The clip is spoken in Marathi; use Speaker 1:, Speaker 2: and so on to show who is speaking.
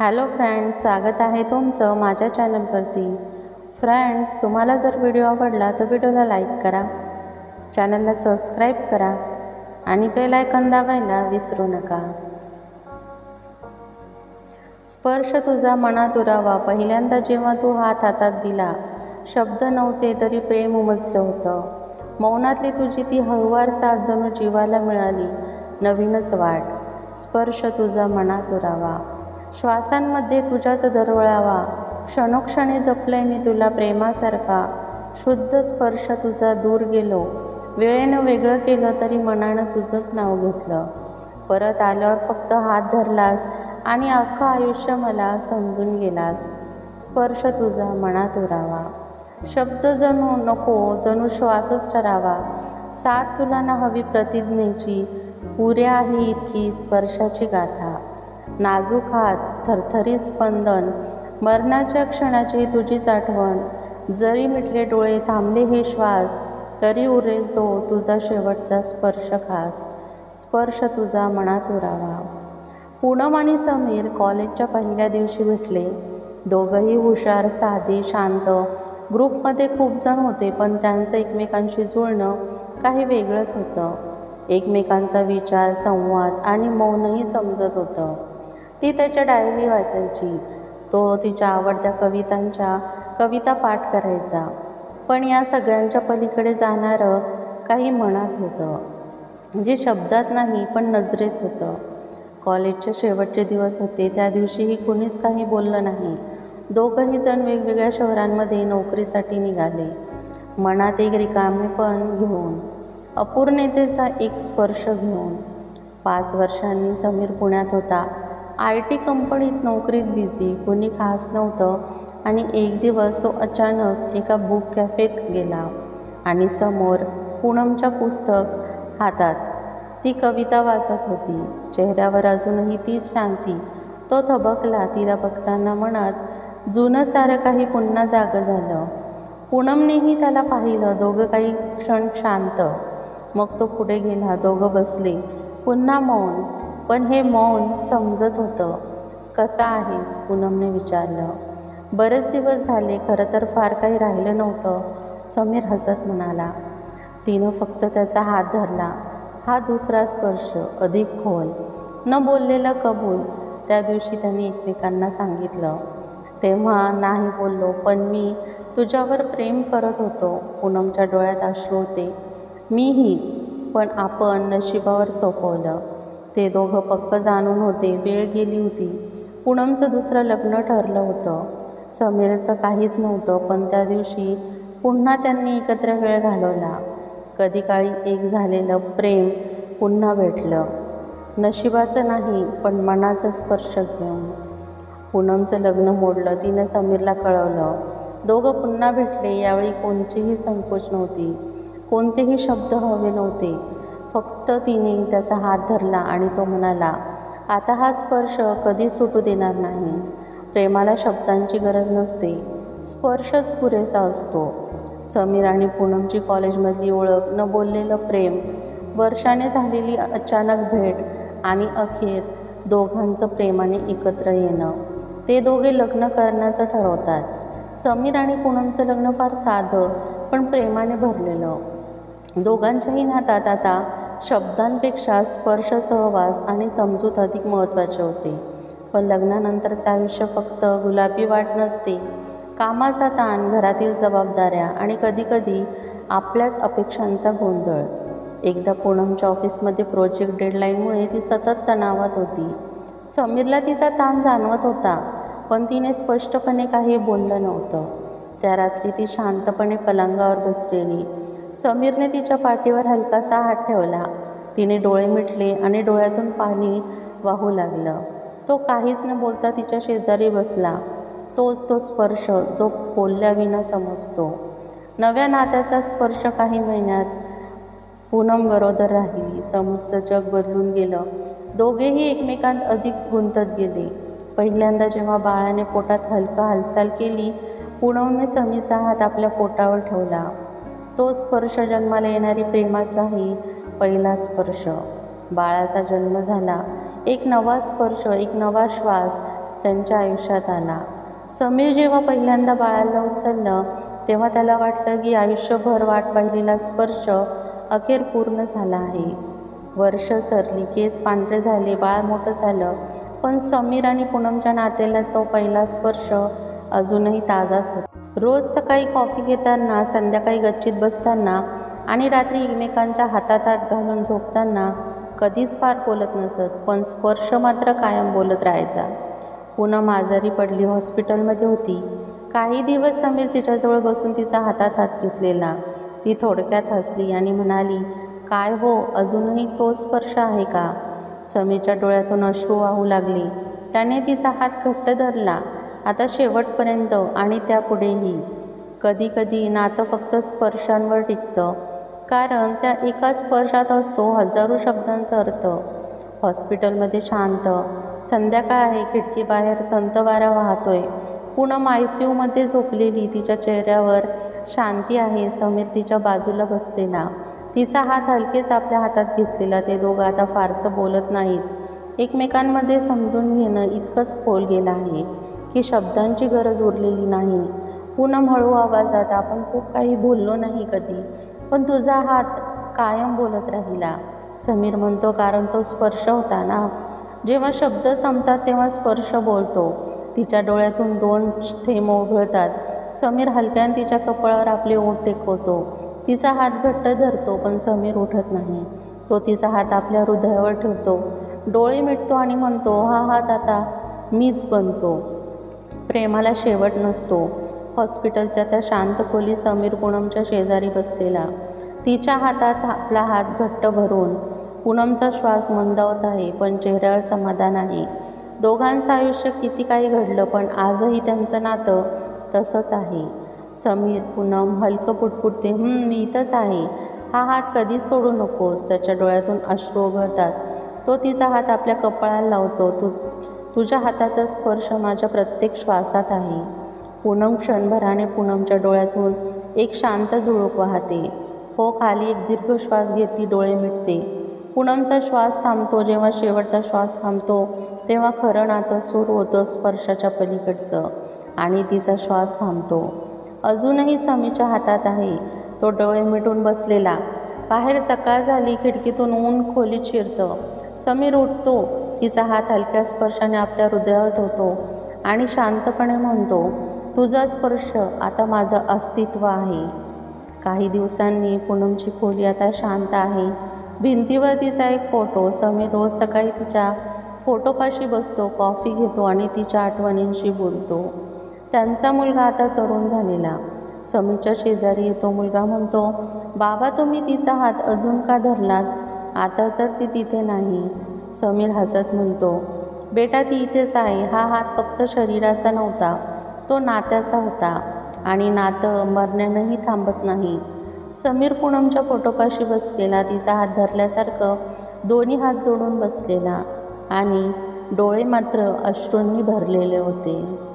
Speaker 1: हॅलो फ्रेंड्स स्वागत आहे तुमचं माझ्या चॅनलवरती. फ्रेंड्स तुम्हाला जर व्हिडिओ आवडला तर व्हिडिओला लाईक करा चॅनलला सबस्क्राईब करा आणि बेलायकन दाबायला विसरू नका. स्पर्श तुझा मनात उरावा. पहिल्यांदा जेव्हा तू हात हातात दिला शब्द नव्हते तरी प्रेम उमजलं होतं. मौनातली तुझी ती हळूवार साथ जणू जीवाला मिळाली. नवीनच वाट. स्पर्श तुझा मनात उरावा. श्वासांमध्ये तुझ्याच दरवळावा. क्षणोक्षणी जपलंय मी तुला प्रेमासारखा. शुद्ध स्पर्श तुझा दूर गेलो. वेळेनं वेगळं केलं तरी मनानं तुझंच नाव घेतलं. परत आल्यावर फक्त हात धरलास आणि अख्खं आयुष्य मला समजून गेलास. स्पर्श तुझा मनात उरावा. शब्द जणू नको जणू श्वासच ठरावा. साथ तुला ना हवी प्रतिज्ञेची. पुऱ्या आहे इतकी स्पर्शाची गाथा. नाजूक हात थरथरीत स्पंदन मरणाच्या क्षणाची तुझीच आठवण जरी मिटले डोळे थांबले हे श्वास तरी उरेल तो तुझा शेवटचा स्पर्श खास. स्पर्श तुझा मनात उरावा. पूनम आणि समीर कॉलेजच्या पहिल्या दिवशी भेटले. दोघंही हुशार साधे शांत. ग्रुपमध्ये खूप जण होते पण त्यांचं एकमेकांशी जुळणं काही वेगळंच होतं. एकमेकांचा विचार संवाद आणि मौनही समजत होतं. ती त्याच्या डायरी वाचायची. तो तिच्या आवडत्या कवितांच्या कविता पाठ करायचा. पण या सगळ्यांच्या पलीकडे जाणारं काही मनात होतं. जे शब्दात नाही पण नजरेत होतं. कॉलेजचे शेवटचे दिवस होते. त्या दिवशीही कुणीच काही बोललं नाही. दोघंही जण वेगवेगळ्या शहरांमध्ये नोकरीसाठी निघाले. मनात एक रिकामेपण घेऊन अपूर्णतेचा एक स्पर्श घेऊन. पाच वर्षांनी समीर पुण्यात होता. आय टी कंपनीत नोकरीत बिझी कोणी खास नव्हतं आणि एक दिवस तो अचानक एका बुक कॅफेत गेला आणि समोर पूनमच्या पुस्तक हातात ती कविता वाचत होती. चेहऱ्यावर अजूनही तीच शांती. तो थबकला तिला बघताना म्हणत जुनं सारं काही पुन्हा जागं झालं पूनमनेही त्याला पाहिलं दोघं काही क्षण शांत. मग तो पुढे गेला दोघं बसले. पुन्हा मौन. पण हे मौन समजत होतं. कसा आहेस? पूनमने विचारलं. बरेच दिवस झाले खरं तर फार काही राहिलं नव्हतं समीर हसत म्हणाला. तिनं फक्त त्याचा हात धरला. हा दुसरा स्पर्श अधिक खोल. न बोललेलं कबूल त्या दिवशी त्यांनी एकमेकांना सांगितलं. तेव्हा नाही बोललो पण मी तुझ्यावर प्रेम करत होतो पूनमच्या डोळ्यात अश्रू होते. मीही पण आपण नशिबावर सोपवलं. ते दोघं पक्क जाणून होते वेळ गेली होती. पूनमचं दुसरं लग्न ठरलं होतं. समीरचं काहीच नव्हतं पण त्या दिवशी पुन्हा त्यांनी एकत्र वेळ घालवला. कधी काळी एक झालेलं प्रेम पुन्हा भेटलं. नशिबाचं नाही पण मनाचा स्पर्श घेऊन. पूनमचं लग्न मोडलं तिनं समीरला कळवलं. दोघं पुन्हा भेटले यावेळी कोणचीही संकोच नव्हती. कोणतेही शब्द हवे नव्हते. फक्त तिने त्याचा हात धरला आणि तो म्हणाला आता हा स्पर्श कधी सुटू देणार नाही. प्रेमाला शब्दांची गरज नसते. स्पर्शच पुरेसा असतो. समीर आणि पूनमची कॉलेजमधली ओळख न बोललेलं प्रेम वर्षाने झालेली अचानक भेट आणि अखेर दोघांचं प्रेमाने एकत्र येणं ते दोघे लग्न करण्याचं ठरवतात. समीर आणि पूनमचं लग्न फार साधं पण प्रेमाने भरलेलं. दोघांच्याही नातात आता शब्दांपेक्षा स्पर्श सहवास आणि समजूत अधिक महत्त्वाचे होते. पण लग्नानंतरचं आयुष्य फक्त गुलाबी वाट नसते. कामाचा ताण घरातील जबाबदाऱ्या आणि कधीकधी आपल्याच अपेक्षांचा गोंधळ. एकदा पूनमच्या ऑफिसमध्ये प्रोजेक्ट डेडलाईनमुळे ती सतत तणावात होती. समीरला तिचा ताण जाणवत होता पण तिने स्पष्टपणे काही बोललं नव्हतं. त्या रात्री ती शांतपणे पलंगावर बसलेली. समीरने तिच्या पाठीवर हलकासा हात ठेवला. तिने डोळे मिटले आणि डोळ्यातून पाणी वाहू लागलं. तो काहीच न बोलता तिच्या शेजारी बसला. तोच तो स्पर्श जो बोलल्याविना समजतो. नव्या नात्याचा स्पर्श काही महिन्यात पूनम गरोदर राहिली. समोरचं जग बदलून गेलं. दोघेही एकमेकांत अधिक गुंतत गेले. पहिल्यांदा जेव्हा बाळाने पोटात हलका हालचाल केली पूनमने समीचा हात आपल्या पोटावर ठेवला. तो स्पर्श जन्माला येणारी प्रेमाचाही पहिला स्पर्श. बाळाचा जन्म झाला. एक नवा स्पर्श एक नवा श्वास त्यांच्या आयुष्यात आला. समीर जेव्हा पहिल्यांदा बाळाला उचललं तेव्हा त्याला वाटलं की आयुष्यभर वाट पाहिलेला स्पर्श अखेर पूर्ण झाला आहे. वर्ष सरली केस पांढरे झाले बाळ मोठं झालं. पण समीर आणि पूनमच्या नात्याला तो पहिला स्पर्श अजूनही ताजाच होता. रोज सकाळी कॉफी घेताना संध्याकाळी गच्चीत बसताना आणि रात्री एकमेकांच्या हातात हात घालून झोपताना कधीच फार बोलत नसत पण स्पर्श मात्र कायम बोलत राहायचा. पूनम आजारी पडली हॉस्पिटलमध्ये होती. काही दिवस समीर तिच्याजवळ बसून तिचा हातात हात घेतलेला. ती थोडक्यात हसली आणि म्हणाली काय हो अजूनही तो स्पर्श आहे का? समीरच्या डोळ्यातून अश्रू वाहू लागले. त्याने तिचा हात घट्ट धरला. आता शेवटपर्यंत आणि त्यापुढेही. कधीकधी नातं फक्त स्पर्शांवर टिकतं. कारण त्या एका स्पर्शात असतो हजारो शब्दांचा अर्थ. हॉस्पिटलमध्ये शांत. संध्याकाळ आहे खिडकीबाहेर संत वारा वाहतोय. पूनम आय सी यूमध्ये झोपलेली तिच्या चेहऱ्यावर शांती आहे समीर तिच्या बाजूला बसलेला. तिचा हात हलकेच आपल्या हातात घेतलेला ते दोघं आता फारसं बोलत नाहीत. एकमेकांमध्ये समजून घेणं इतकंच खोल गेलं आहे. की शब्दांची गरज उरलेली नाही. पूनम हळू आवाजात आपण खूप काही बोललो नाही कधी पण तुझा हात कायम बोलत राहिला. समीर म्हणतो कारण तो स्पर्श होता ना. जेव्हा शब्द संपतात तेव्हा स्पर्श बोलतो. तिच्या डोळ्यातून दोन थेंब ओघळतात समीर हलक्यान तिच्या कपाळावर आपले ओठ टेकवतो. तिचा हात घट्ट धरतो पण समीर उठत नाही. तो तिचा हात आपल्या हृदयावर ठेवतो. डोळे मिटतो आणि म्हणतो हा हात आता मीच बनतो. प्रेमाला शेवट नसतो. हॉस्पिटलच्या त्या शांत खोली समीर पूनमच्या शेजारी बसलेला. तिच्या हातात आपला हात घट्ट भरून पूनमचा श्वास मंदावत आहे पण चेहऱ्यावर समाधान आहे. दोघांचं आयुष्य किती काही घडलं पण आजही त्यांचं नातं तसंच आहे. समीर पूनम हलकं पुटपुटते "हं, मी इथंच आहे. हा हात कधीच सोडू नकोस. त्याच्या डोळ्यातून अश्रू ओघळतात तो तिचा हात आपल्या कपाळाला लावतो. तू तुझ्या हाताचा स्पर्श माझ्या प्रत्येक श्वासात आहे. पूनम क्षणभराने पूनमच्या डोळ्यातून एक शांत झुळूक वाहते. हो खाली एक दीर्घ श्वास घेती डोळे मिटते. पूनमचा श्वास थांबतो जेव्हा शेवटचा श्वास थांबतो तेव्हा खरं नातं सुरू होतं स्पर्शाच्या पलीकडचं आणि तिचा श्वास थांबतो. अजूनही समीच्या हातात आहे. तो डोळे मिटून बसलेला. बाहेर सकाळ झाली खिडकीतून ऊन खोलीत शिरतं. समीर उठतो. तिचा हात हलक्या स्पर्शाने आपल्या हृदयावर ठेवतो आणि शांतपणे म्हणतो तुझा स्पर्श आता माझं अस्तित्व आहे. काही दिवसांनी पूनमची खोली आता शांत आहे. भिंतीवर तिचा एक फोटो समीर रोज सकाळी तिच्या फोटोपाशी बसतो कॉफी घेतो आणि तिच्या आठवणींशी बोलतो. त्यांचा मुलगा आता तरुण झालेला. समीरच्या शेजारी येतो मुलगा म्हणतो बाबा तुम्ही तिचा हात अजून का धरलात? आता तर ती तिथे नाही. समीर हसत म्हणतो बेटा ती इथेच आहे. हा हात फक्त शरीराचा नव्हता. तो नात्याचा होता आणि नातं मरण्यानंही थांबत नाही. समीर पूनमच्या फोटोपाशी बसलेला तिचा हात धरल्यासारखं दोन्ही हात जोडून बसलेला आणि डोळे मात्र अश्रूंनी भरलेले होते.